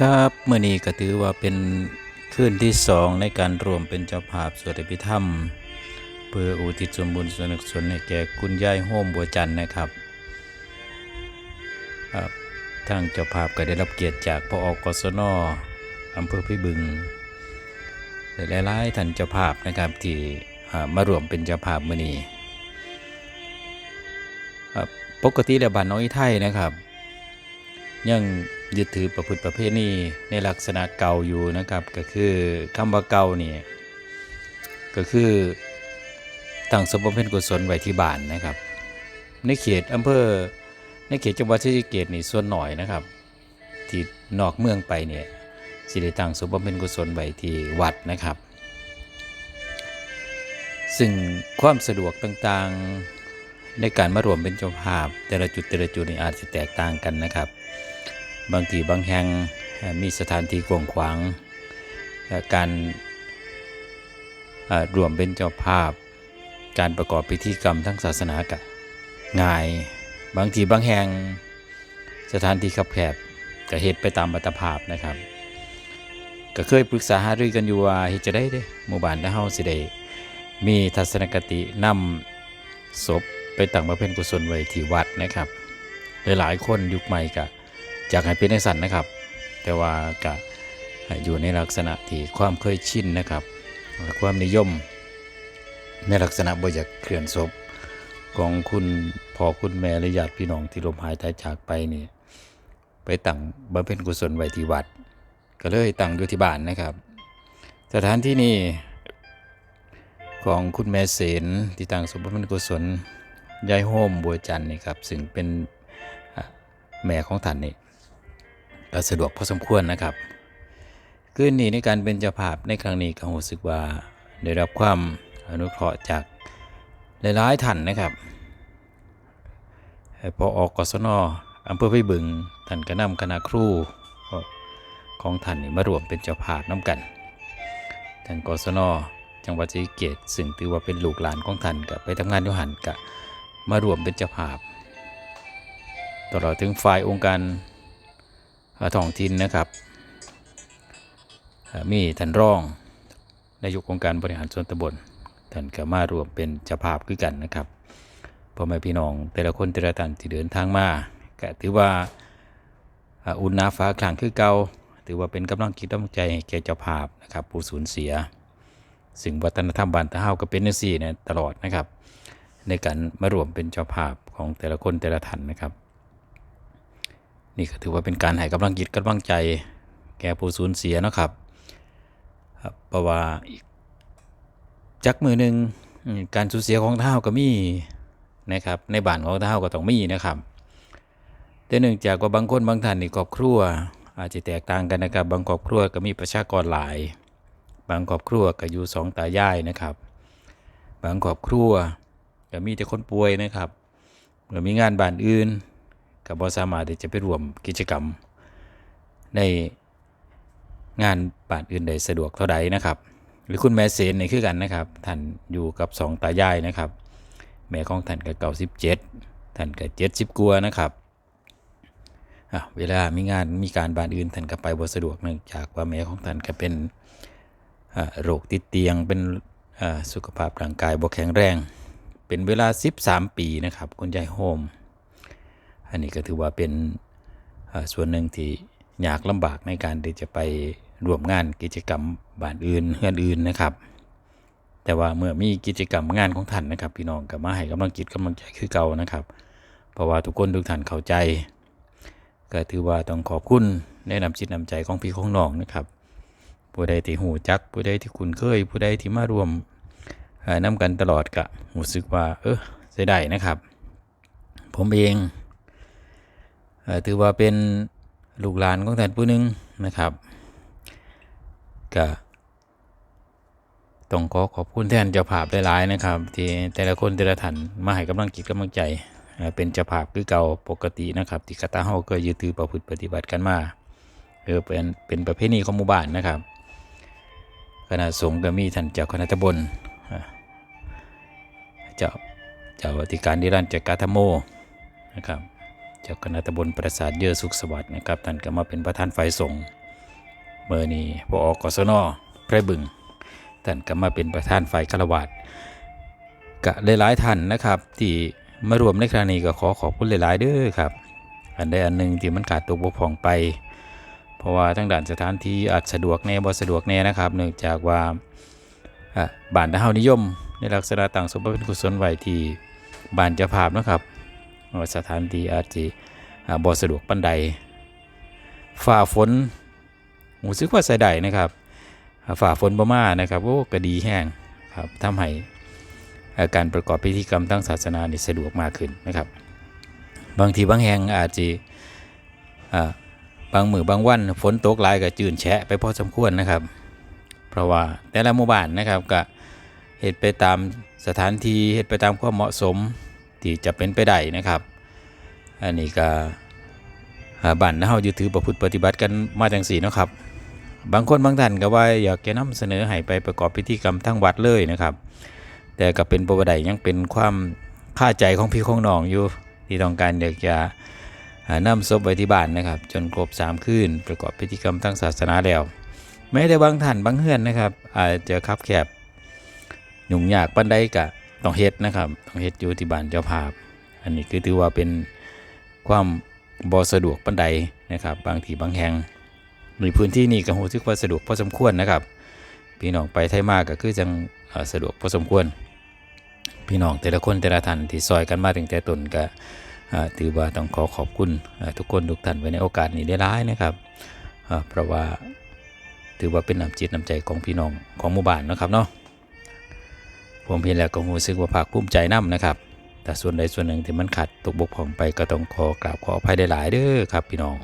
ครับเมื่อนี้ก็ถือว่าเป็นคืนที่สองในการรวมเป็นเจ้าภาพสวดอภิธรรม เพื่ออุทิศส่วนบุญส่วนกุศลให้แก่คุณยายโฮมบัวจันทร์นะครับอ่าทางเจ้าภาพก็ได้รับเกียรติจากพออกศนอำเภอพิบึงและหลายๆท่านเจ้าภาพนะครับที่มารวมเป็นเจ้าภาพมื่อนี้ปกติแล้วบ้านน้อยไทยนะครับ ยัง ยึดถือประพฤติประเพณีในลักษณะเก่าอยู่นะครับ ก็คือคำว่าเก่านี่ก็คือตั้งสมบำเพ็ญกุศลไว้ที่บ้านนะครับ ในเขตอำเภอในเขตจังหวัดศรีสะเกษนี่ส่วนหน่อยนะครับ ที่นอกเมืองไปเนี่ยสิได้ตั้งสมบำเพ็ญกุศลไว้ที่วัดนะครับ ซึ่งความสะดวกต่างๆในการมารวมเป็นเจ้าภาพแต่ละจุดแต่ละจุดนี่อาจจะแตกต่างกันนะครับ บางทีบางแห่งมีสถานที่กว้างขวาง การรวมเป็นเจ้าภาพ การประกอบพิธีกรรมทั้งศาสนากะง่าย บางทีบางแห่งสถานที่ขับแคบก็เหตุไปตามบัตรภาพนะครับ ก็เคยปรึกษาหารือกันอยู่ว่าเฮ็ดจะได้เด้หมู่บ้านะเฮาสิได้มีทัศนคตินำศพไปตั้งบำเพ็ญกุศลไว้ที่วัดนะครับ หลายๆคนยุคใหม่ก็ อยากให้เป็นในสันนะครับ แต่ว่าก็อยู่ในลักษณะที่ความเคยชินนะครับความนิยม ในลักษณะบ่อยากเคลื่อนศพของคุณพ่อคุณแม่และญาติพี่น้องที่ลมหายตายจากไปนี่ไปตั้งบำเพ็ญกุศลไว้ที่วัด ก็เลยตั้งอยู่ที่บ้านนะครับ สถานที่นี้ของคุณแม่เสนที่ตั้งสมบำเพ็ญกุศลยายโฮมบัวจันทร์นี่ครับ ซึ่งเป็นแม่ของท่านนี่ สะดวกพอสมควรนะครับคืนนี้ในการเป็นเจ้าภาพในครั้งนี้ก็รู้สึกว่าได้รับความอนุเคราะห์จากหลายๆท่านนะครับพอออกกศนอำเภอพิบึงท่านก็นำคณะครูของท่านมารวมเป็นเจ้าภาพน้ำกันท่านกศนจังหวัดศรีเกษซึ่งถือว่าเป็นลูกหลานของท่านก็ไปทำงานยู่หันก็มารวมเป็นเจ้าภาพตลอดถึงฝ่ายองค์การ ท้องถิ่นนะครับมีท่านรองนายกองค์การบริหารส่วนตำบลท่านก็มารวมเป็นเจ้าภาพคือกันนะครับพ่อแม่พี่น้องแต่ละคนแต่ละท่านที่เดินทางมาก็ถือว่าอุ่นหนาฟ้าคลางคือเก่าถือว่าเป็นกำลังคิดกำลังใจแก่เจ้าภาพนะครับผู้สูญเสีย สิ่งวัฒนธรรมบ้านตะเฮาก็เป็นนังซี่นะตลอดนะครับ ในการมารวมเป็นเจ้าภาพของแต่ละคนแต่ละท่านนะครับ นี่ก็ถือว่าเป็นการให้กำลังจิตกำลังใจ แก่ผู้สูญเสียนะครับครับเพราะว่าอีกจักมือหนึ่งการสูญเสียของเท้าก็มีนะครับในบ้านของเท้าก็ต้องมีนะครับแต่เนื่องจากว่าบางคนบางท่านนี่ครอบครัว อาจจะแตกต่างกันนะครับ บางครอบครัวก็มีประชากรหลาย บางครอบครัวก็อยู่สองตายายนะครับ บางครอบครัวก็มีแต่คนป่วยนะครับก็มีงานบ้านอื่น ก็บ่สามารถที่จะไปร่วมกิจกรรม ในงานบานอื่นได้สะดวกเท่าใดนะครับ หรือคุณแม่เสนนี่คือกันนะครับท่านอยู่กับสองตายายนะครับ แม่ของท่านก็เก่าสิบเจ็ดท่านก็เจ็ดสิบกว่านะครับเวลามีงานมีการบานอื่นท่านก็ไปบ่สะดวกเนื่องจากว่าแม่ของท่านก็เป็นโรคติดเตียงเป็นสุขภาพร่างกายบ่แข็งแรง เป็นเวลา 13 ปีนะครับ คุณยายโฮม อันนี้ก็ถือว่าเป็นส่วนหนึ่งที่ยากลำบากในการที่จะไปร่วมงานกิจกรรมบ้านอื่นเฮือนอื่นนะครับ แต่ว่าเมื่อมีกิจกรรมงานของท่านนะครับ พี่น้องก็มาให้กำลังจิตกำลังใจคือเก่านะครับ เพราะว่าทุกคนทุกท่านเข้าใจ ก็ถือว่าต้องขอบคุณแนะนำจิตนำใจของพี่ของน้องนะครับ ผู้ใดที่หูจัก ผู้ใดที่คุณเคย ผู้ใดที่มาร่วมเอ่อนำกันตลอดก็รู้สึกว่า เออเสียดายนะครับ ผมเอง ถือว่าเป็นลูกหลานของท่านผู้หนึ่งนะครับก็ต้องขอขอบคุณแทนเจ้าภาพหลายๆนะครับ ที่แต่ละคนแต่ละท่านมาให้กำลังจิตกำลังใจเป็นเจ้าภาพคือเก่าปกตินะครับที่กตาเฮาก็ยึดถือประพฤติปฏิบัติกันมาเออเป็นเป็นประเพณีของหมู่บ้านนะครับคณะสงฆ์ก็มีท่านเจ้าคณะตำบลเจ้าเจ้าอธิการนิรันดร์จักรธรรมโมนะครับ จ้าคณะตำบลปราสาทเยอสุขสวัสดิ์นะครับท่านก็มาเป็นประธานฝ่ายสงฆ์เมื่อนี้พออกศนไพรบึงท่านก็มาเป็นประธานฝ่ายคาวาสกะหลายๆท่านนะครับที่มารวมในครั้งนี้ก็ขอขอบคุณหลายๆเด้อครับ อันใดอันหนึ่งที่มันขาดตกบกพร่องไป เพราะว่าทั้งด่านสถานที่อาจสะดวกแน่บ่สะดวกแน่นะครับเนื่องจากว่าอะบ้านเฮานิยม ในลักษณะต่างสมบูรณ์กุศลไวที่บ้านจ้าภาพนะครับ สถานที่อาจจะอ่าบ่สะดวกปานใดฝ่าฝนรู้สึกว่าใส่ได้นะครับฝ่าฝนบ่มานะครับโอ้ก็ดีแห้งครับทำให้อาการประกอบพิธีกรรมทางศาสนานี่สะดวกมากขึ้นนะครับ บางทีบางแห่งอาจจะบางมือบางวันฝนตกหลายก็จืนแฉะไปพอสมควรนะครับ เพราะว่าแต่ละหมู่บ้านนะครับก็เหตุไปตามสถานที่เหตุไปตามความเหมาะสม ที่จะเป็นไปได้นะครับ อันนี้ก็บ้านเฮายึดถือประพฤติปฏิบัติกันมาจังสี่นะครับ บางคนบางท่านก็ว่าอยากจะนำเสนอให้ไปประกอบพิธีกรรมทั้งวัดเลยนะครับ แต่ก็เป็นประวัติยังเป็นความค่าใจของพี่ของน้องอยู่ที่ต้องการอยากจะอ่านำศพไว้ที่บ้านนะครับ จนครบ3คืนประกอบพิธีกรรมทางศาสนาแล้วแม้แต่บางท่านบางเฮือนนะครับ อาจจะคับแคบหยุ่งยากปันใดกะ ต้องเฮ็ดนะครับต้องเฮ็ดอยู่ที่บ้านเจ้าภาพ อันนี้คือถือว่าเป็นความบ่สะดวกปันใดนะครับ บางทีบางแห่งในพื้นที่นี้ก็รู้สึกว่าสะดวกพอสมควรนะครับ พี่น้องไปไทยมากก็คือจังสะดวกพอสมควร พี่น้องแต่ละคนแต่ละท่านที่ซอยกันมาถึงแต่ตนก็ถือว่าต้องขอขอบคุณทุกคนทุกท่านไว้ในโอกาสนี้ได้ร้ายๆนะครับเพราะว่าถือว่าเป็นน้ำจิตน้ำใจของพี่น้องของหมู่บ้านนะครับเนาะ ผมเพียงแล้วก็รู้สึกว่าภาคภูมิใจนํนะครับ แต่ส่วนใดส่วนหนึ่งที่มันขาดตกบกพร่องไปก็ต้องขอกราบขออภัยได้หลายเด้อครับพี่น้อง